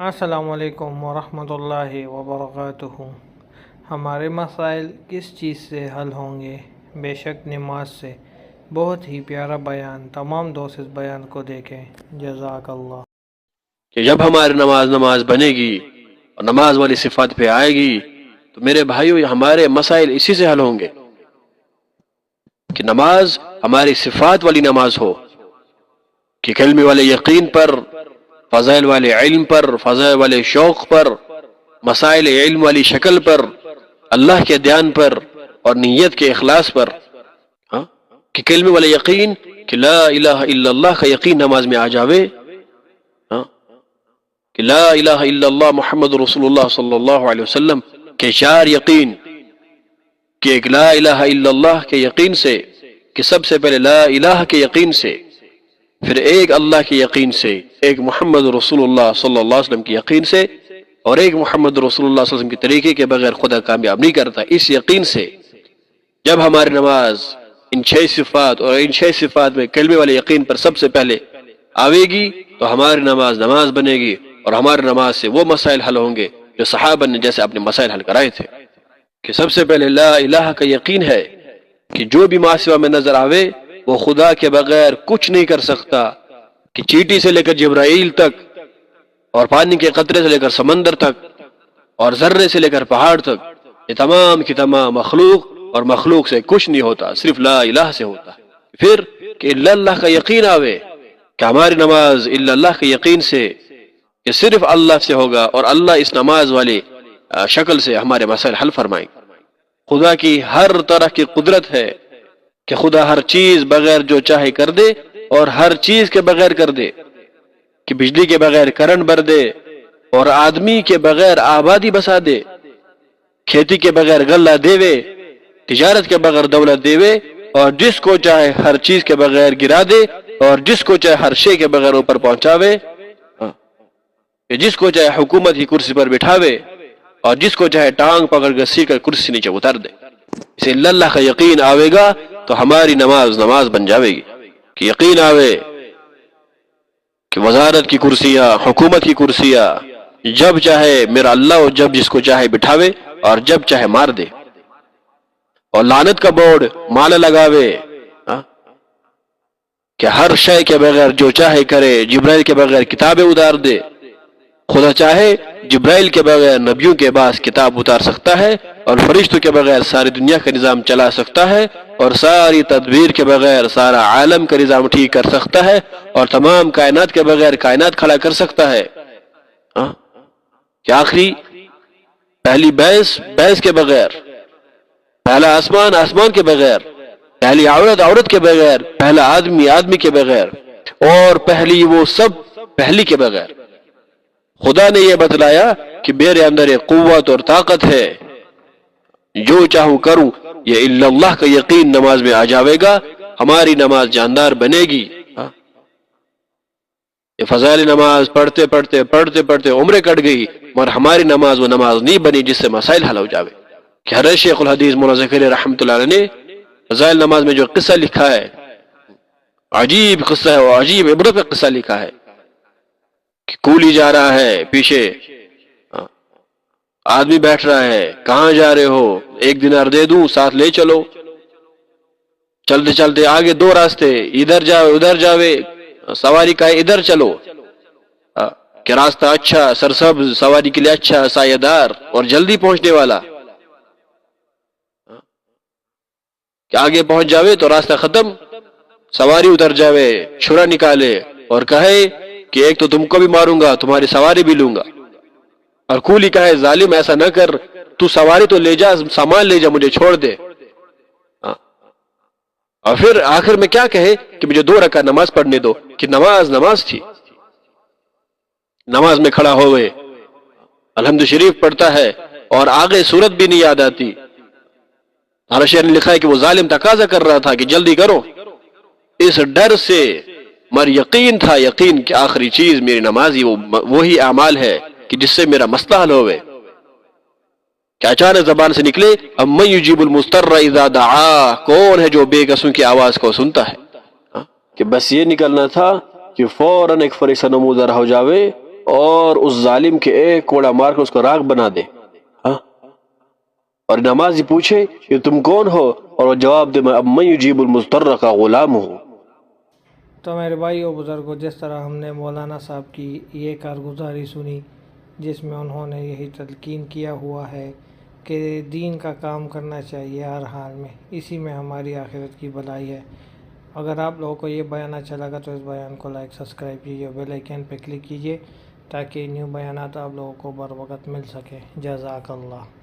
السلام علیکم ورحمۃ اللہ وبرکاتہ۔ ہمارے مسائل کس چیز سے حل ہوں گے؟ بے شک نماز سے۔ بہت ہی پیارا بیان، تمام دوست اس بیان کو دیکھیں۔ جزاک اللہ۔ کہ جب ہماری نماز نماز بنے گی اور نماز والی صفات پہ آئے گی، تو میرے بھائیو، یہ ہمارے مسائل اسی سے حل ہوں گے۔ کہ نماز ہماری صفات والی نماز ہو، کہ کلمے والے یقین پر فضائل والے علم پر، فضائل والے شوق پر، مسائل علم والی شکل پر، اللہ کے دھیان پر اور نیت کے اخلاص پر۔ ہاں؟ کہ کلمے والے یقین، کہ لا الہ الا اللہ کا یقین نماز میں آ جاوے۔ ہاں؟ کہ لا الہ الا اللہ محمد رسول اللہ صلی اللہ علیہ وسلم کے چار یقین، کہ ایک لا الہ الا اللہ کے یقین سے، کہ سب سے پہلے لا الہ کے یقین سے۔ پھر ایک اللہ کے یقین سے، ایک محمد رسول اللہ صلی اللہ علیہ وسلم کی یقین سے اور ایک محمد رسول اللہ صلی اللہ علیہ وسلم کے طریقے کے بغیر خدا کامیاب نہیں کرتا۔ اس یقین سے جب ہماری نماز ان چھ صفات اور ان چھ صفات میں کلمے والے یقین پر سب سے پہلے آوے گی، تو ہماری نماز نماز بنے گی اور ہماری نماز سے وہ مسائل حل ہوں گے جو صحابہ نے جیسے اپنے مسائل حل کرائے تھے۔ کہ سب سے پہلے لا الہ کا یقین ہے کہ جو بھی معاشرہ میں نظر آوے وہ خدا کے بغیر کچھ نہیں کر سکتا کہ چیٹی سے لے کر جبرائیل تک اور پانی کے قطرے سے لے کر سمندر تک اور ذرے سے لے کر پہاڑ تک، یہ تمام کی تمام مخلوق اور مخلوق سے کچھ نہیں ہوتا، صرف لا الہ سے ہوتا۔ پھر کہ اللہ کا یقین آوے، کہ ہماری نماز اللہ کے یقین سے، کہ صرف اللہ سے ہوگا اور اللہ اس نماز والی شکل سے ہمارے مسائل حل فرمائیں۔ خدا کی ہر طرح کی قدرت ہے۔ کہ خدا ہر چیز بغیر جو چاہے کر دے اور ہر چیز کے بغیر کر دے، کہ بجلی کے بغیر کرنٹ بھر دے اور آدمی کے بغیر آبادی بسا دے، کھیتی کے بغیر غلہ دیوے، تجارت کے بغیر دولت دیوے اور جس کو چاہے ہر چیز کے بغیر گرا دے اور جس کو چاہے ہر شے کے بغیر اوپر پہنچاوے۔ ہاں، کہ جس کو چاہے حکومت کی کرسی پر بٹھاوے اور جس کو چاہے ٹانگ پکڑ کر سی کر کرسی نیچے اتر دے۔ اسے اللہ کا یقین آوے گا تو ہماری نماز نماز بن جاوے گی۔ کہ یقین آوے کہ وزارت کی کرسیاں، حکومت کی کرسیاں جب چاہے میرا اللہ جب جس کو چاہے بٹھاوے اور جب چاہے مار دے۔ اور لانت کا بورڈ مالا لگاوے۔ ہاں؟ کہ ہر شے کے بغیر جو چاہے کرے، جبرائیل کے بغیر کتابیں اتار دے۔ خدا چاہے جبرائیل کے بغیر نبیوں کے بعد کتاب اتار سکتا ہے اور فرشتوں کے بغیر ساری دنیا کا نظام چلا سکتا ہے اور ساری تدبیر کے بغیر سارا عالم کا نظام ٹھیک کر سکتا ہے اور تمام کائنات کے بغیر کائنات کھڑا کر سکتا ہے۔ ہاں؟ کہ آخری؟ پہلی بینس بینس کے بغیر۔ پہلا آسمان آسمان کے بغیر۔ پہلی عورت عورت کے بغیر۔ پہلا آدمی آدمی کے بغیر۔ اور پہلی وہ سب، پہلی کے بغیر۔ خدا نے یہ بتلایا کہ میرے اندر ایک قوت اور طاقت ہے۔ جو چاہوں کروں، یہ اللہ کا یقین نماز میں آ جاوے گا، ہماری نماز جاندار بنے گی۔ ہاں۔ یہ فضائل نماز پڑھتے پڑھتے پڑھتے پڑھتے عمریں کٹ گئی، مگر ہماری نماز وہ نماز نہیں بنی جس سے مسائل حل ہو جاوے۔ کہ حضرت شیخ الحدیث مولانا ذکر رحمۃ اللہ علیہ نے فضائل نماز میں جو قصہ لکھا ہے، عجیب قصہ ہے وہ عجیب عبرت کا قصہ لکھا ہے۔ کہ کولی جا رہا ہے پیچھے۔ ہاں۔ آدمی بیٹھ رہا ہے۔ کہاں جا رہے ہو؟ ایک دن دے دوں، ساتھ لے چلو۔ چلتے چلتے آگے دو راستے، ادھر جاوے ادھر جاوے۔ سواری کا ادھر چلو۔ ہاں۔ کہ راستہ اچھا سرسبز، سواری کے لیے اچھا سایہ دار اور جلدی پہنچنے والا۔ ہاں۔ کہ آگے پہنچ جاوے تو راستہ ختم، سواری اتر جاوے، چھرا نکالے اور کہے کہ ایک تو تم کو بھی ماروں گا، تمہاری سواری بھی لوں گا۔ اور کولی کہے ظالم ایسا نہ کر، تو سواری تو لے جا، سامان لے جا، مجھے چھوڑ دے۔ ہاں۔ اور پھر آخر میں کیا کہے؟ کہ مجھے دو رکعت نماز پڑھنے دو۔ کہ نماز نماز تھی۔ نماز میں کھڑا ہوئے الحمد شریف پڑھتا ہے اور آگے صورت بھی نہیں یاد آتی۔ شہر نے لکھا ہے کہ وہ ظالم تقاضا کر رہا تھا کہ جلدی کرو۔ اس ڈر سے مر یقین تھا، یقین کہ آخری چیز میری نمازی وہ وہی اعمال ہے کہ جس سے میرا مسئلہ حل ہوئے۔ کہ اچانک زبان سے نکلے اما یجیب المستر اذا دعا، کون ہے جو بے قسم کی آواز کو سنتا ہے؟ ہاں؟ کہ بس یہ نکلنا تھا کہ فوراً ایک فرشتہ نمودار ہو جاوے اور اس ظالم کے ایک کوڑا مار کر اس کو راگ بنا دے۔ ہاں؟ اور نمازی پوچھے کہ تم کون ہو؟ اور وہ جواب دے، میں اب میں یجیب المضطر کا غلام ہوں۔ تو میرے بھائی و بزرگوں جس طرح ہم نے مولانا صاحب کی یہ کارگزاری سنی، جس میں انہوں نے یہی تلقین کیا ہوا ہے کہ دین کا کام کرنا چاہیے ہر حال میں، اسی میں ہماری آخرت کی بلائی ہے۔ اگر آپ لوگوں کو یہ بیان اچھا لگا تو اس بیان کو لائک، سبسکرائب کیجیے بیل آئیکن پہ کلک کیجیے تاکہ نیو بیانات آپ لوگوں کو بر وقت مل سکے جزاک اللہ۔